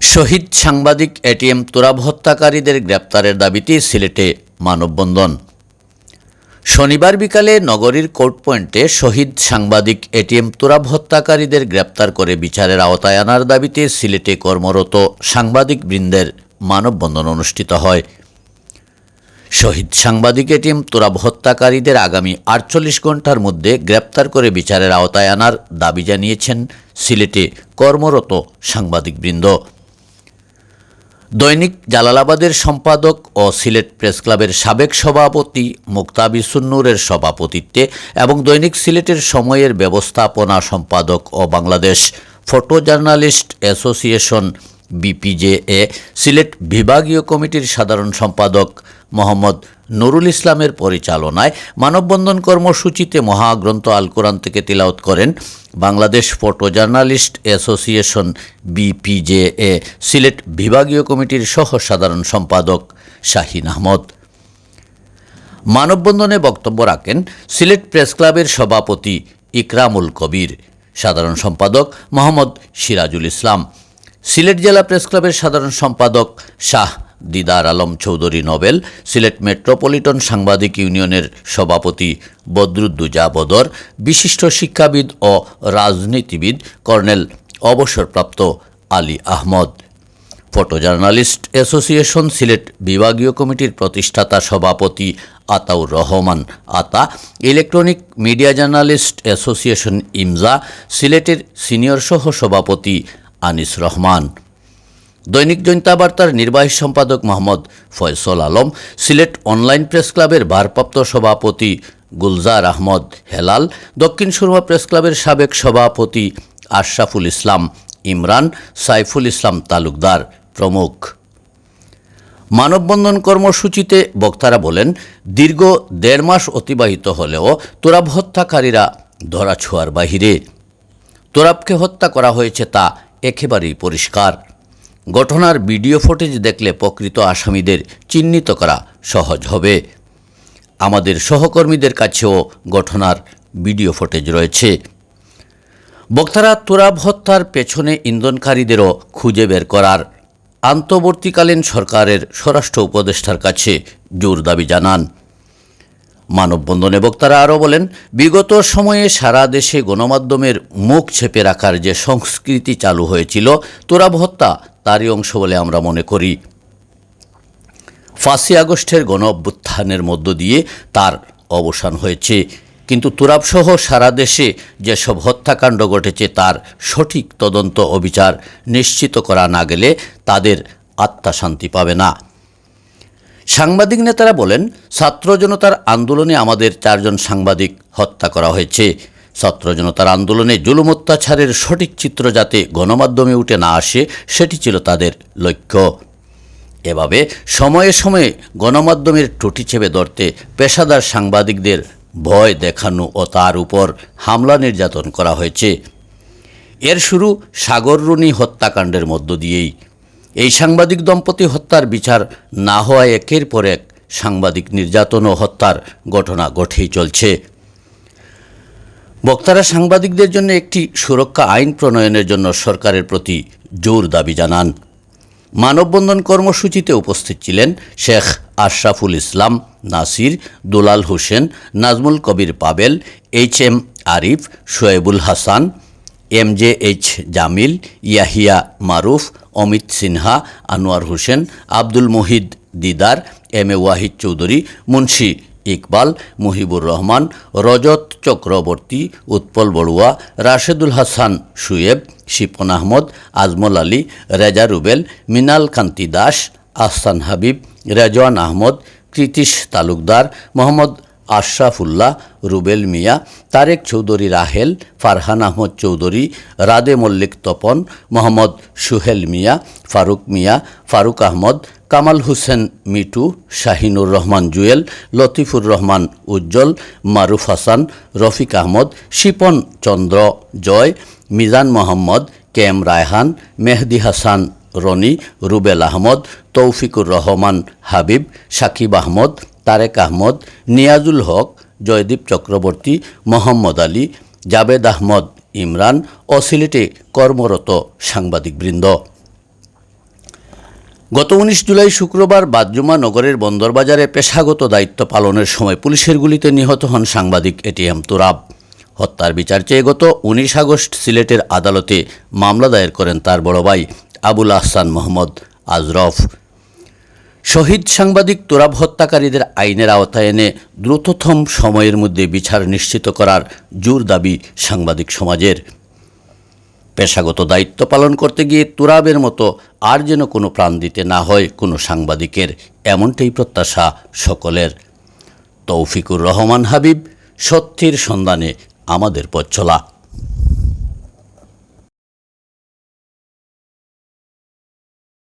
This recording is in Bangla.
শহীদ সাংবাদিক এটিএম তোরাব হত্যাকারীদের গ্রেপ্তারের দাবিতে সিলেটে মানববন্ধন। শনিবার বিকালে নগরীর কোর্ট পয়েন্টে শহীদ সাংবাদিক এটিএম তুরাব হত্যাকারীদের গ্রেপ্তার করে বিচারের আওতায় আনার দাবিতে সিলেটে কর্মরত সাংবাদিক বৃন্দের মানববন্ধন অনুষ্ঠিত হয়। শহীদ সাংবাদিক এটিএম তুরাব হত্যাকারীদের আগামী আটচল্লিশ ঘণ্টার মধ্যে গ্রেপ্তার করে বিচারের আওতায় আনার দাবি জানিয়েছেন সিলেটে কর্মরত সাংবাদিকবৃন্দ। দৈনিক জালালাবাদের সম্পাদক ও সিলেট প্রেস ক্লাবের সাবেক সভাপতি মুক্তাবিসুন্নুরের সভাপতিত্বে এবং দৈনিক সিলেটের সময়ের ব্যবস্থাপনা সম্পাদক ও Bangladesh photo journalist association, BPJA, Sylhet বিভাগীয় কমিটির সাধারণ সম্পাদক মোহাম্মদ নুরুল ইসলামের পরিচালনায় মানববন্ধন কর্মসূচিতে মহাগ্রন্থ আল কোরআন থেকে তিলাওত করেন Bangladesh photo journalist association, BPJA, Sylhet বিভাগীয় কমিটির সহ সাধারণ সম্পাদক শাহিন আহমদ। মানববন্ধনে বক্তব্য রাখেন সিলেট প্রেস ক্লাবের সভাপতি ইকরামুল কবির, সাধারণ সম্পাদক মোহাম্মদ সিরাজুল ইসলাম, সিলেট জেলা প্রেস ক্লাবের সাধারণ সম্পাদক শাহ দিদার আলম চৌধুরী নোবেল, সিলেট মেট্রোপলিটন সাংবাদিক ইউনিয়নের সভাপতি বদরুদ্দুজা বদর, বিশিষ্ট শিক্ষাবিদ ও রাজনীতিবিদ কর্নেল অবসরপ্রাপ্ত Ali Ahmad. Photo journalist association Sylhet বিভাগীয় কমিটির প্রতিষ্ঠাতা সভাপতি Ataur Rahman Ata, electronic media journalist association EMJA, সিলেটের সিনিয়র সহ সভাপতি আনিস রহমান। দৈনিক জৈন্তাবার্তার নির্বাহী সম্পাদক মোহাম্মদ ফয়সল আলম, সিলেট অনলাইন প্রেস ক্লাবের ভারপ্রাপ্ত সভাপতি গুলজার আহমদ হেলাল, দক্ষিণ সুরমা প্রেস ক্লাবের সাবেক সভাপতি আশরাফুল ইসলাম ইমরান, সাইফুল ইসলাম তালুকদার প্রমুখ। মানববন্ধন কর্মসূচিতে বক্তারা বলেন, দীর্ঘ দেড় মাস অতিবাহিত হলেও তোরাব হত্যাকারীরা ধরাছোঁয়ার বাহিরে। তোরাবকে হত্যা করা হয়েছে তা একেবারেই পরিষ্কার। ঘটনার ভিডিও ফুটেজ দেখলে প্রকৃত আসামিদের চিহ্নিত করা সহজ হবে। আমাদের সহকর্মীদের কাছেও ঘটনার ভিডিও ফুটেজ রয়েছে। বক্তারা তোরাব হত্যার পেছনে ইন্ধনকারীদেরও খুঁজে বের করার আন্তর্বর্তীকালীন সরকারের স্বরাষ্ট্র উপদেষ্টার কাছে জোর দাবি জানান। মানববন্ধনে বক্তারা আরও বলেন, বিগত সময়ে সারা দেশে গণমাধ্যমের মুখ ছেপে রাখার যে সংস্কৃতি চালু হয়েছিল, তোরাব হত্যা তারই অংশ বলে আমরা মনে করি। ফাঁসি আগস্টের গণ অভ্যুত্থানের মধ্য দিয়ে তার অবসান হয়েছে। কিন্তু তুরাবসহ সারা দেশে যেসব হত্যাকাণ্ড ঘটেছে, তার সঠিক তদন্ত অবিচার নিশ্চিত করা না গেলে তাদের আত্মা শান্তি পাবে না। সাংবাদিক নেতারা বলেন, ছাত্র জনতার আন্দোলনে আমাদের চারজন সাংবাদিক হত্যা করা হয়েছে। ছাত্র জনতার আন্দোলনে জুলুম অত্যাচারের সঠিক চিত্র যাতে গণমাধ্যমে উঠে না আসে, সেটি ছিল তাদের লক্ষ্য। এভাবে সময়ে সময়ে গণমাধ্যমের টুটি চেপে ধরতে পেশাদার সাংবাদিকদের ভয় দেখানো ও তার উপর হামলা নির্যাতন করা হয়েছে। এর শুরু সাগররুনি হত্যাকাণ্ডের মধ্য দিয়েই এই সাংবাদিক দম্পতি হত্যার বিচার না হওয়ায় একের পর এক সাংবাদিক নির্যাতন ও হত্যার ঘটনা ঘটেই চলছে। বক্তারা সাংবাদিকদের জন্য একটি সুরক্ষা আইন প্রণয়নের জন্য সরকারের প্রতি জোর দাবি জানান। মানববন্ধন কর্মসূচিতে উপস্থিত ছিলেন Sheikh Ashraful Islam, Nasir, Dulal Hossain, Nazmul Kabir Pavel, H M Arif, Shoaibul Hasan M J H Jamil Yahya Maruf Amit Sinha Anwar Hossain Abdul Muhid Didar M A Wahid Chowdhury Munshi Iqbal Muhibur Rahman Rajat Chakraborty Utpal Barua Rashedul Hasan Suyeb Shipon Ahmad Ajmal Ali Reza Rubel Minal Kanti Das Ahsan Habib Rezwan Ahmad Kritish Talukdar Mohammad Ashrafullah, Rubel Mia, Tarek Chowdhury Rahel, Farhan Ahmad Chowdhury, Rade Mallik Tapan, Mohammad Suhel Mia, Faruk Mia, Faruk Ahmad, Kamal Hossain Mitu, Shahinur Rahman Jewel, Latifur Rahman Ujjal, Maruf Hasan, Rafiq Ahmad, Shipon Chandra Joy, Mizan Mohammad, K M Raihan, Mehdi Hasan Roni, Rubel Ahmad, Toufiqur Rahman Habib, Sakib Ahmad Tarek Ahmad, Niazul Haque, Joydeep Chakraborty, Mohammad Ali, Javed Ahmad Imran ও সিলেটে কর্মরত সাংবাদিকবৃন্দ। গত উনিশ জুলাই শুক্রবার বাদজুমা নগরের বন্দরবাজারে পেশাগত দায়িত্ব পালনের সময় পুলিশের গুলিতে নিহত হন সাংবাদিক এটিএম তুরাব। হত্যার বিচার চেয়ে গত উনিশ আগস্ট সিলেটের আদালতে মামলা দায়ের করেন তার বড় ভাই আবুল আহসান মোহাম্মদ আজরফ। শহীদ সাংবাদিক তোরাব হত্যাকারীদের আইনের আওতায় এনে দ্রুততম সময়ের মধ্যে বিচার নিশ্চিত করার জোর দাবি সাংবাদিক সমাজের। পেশাগত দায়িত্ব পালন করতে গিয়ে তুরাবের মতো আর যেন কোনো প্রাণ দিতে না হয় কোনো সাংবাদিকের, এমনটাই প্রত্যাশা সকলের। তৌফিকুর রহমান হাবিব, সত্যের সন্ধানে আমাদের পথ চলা।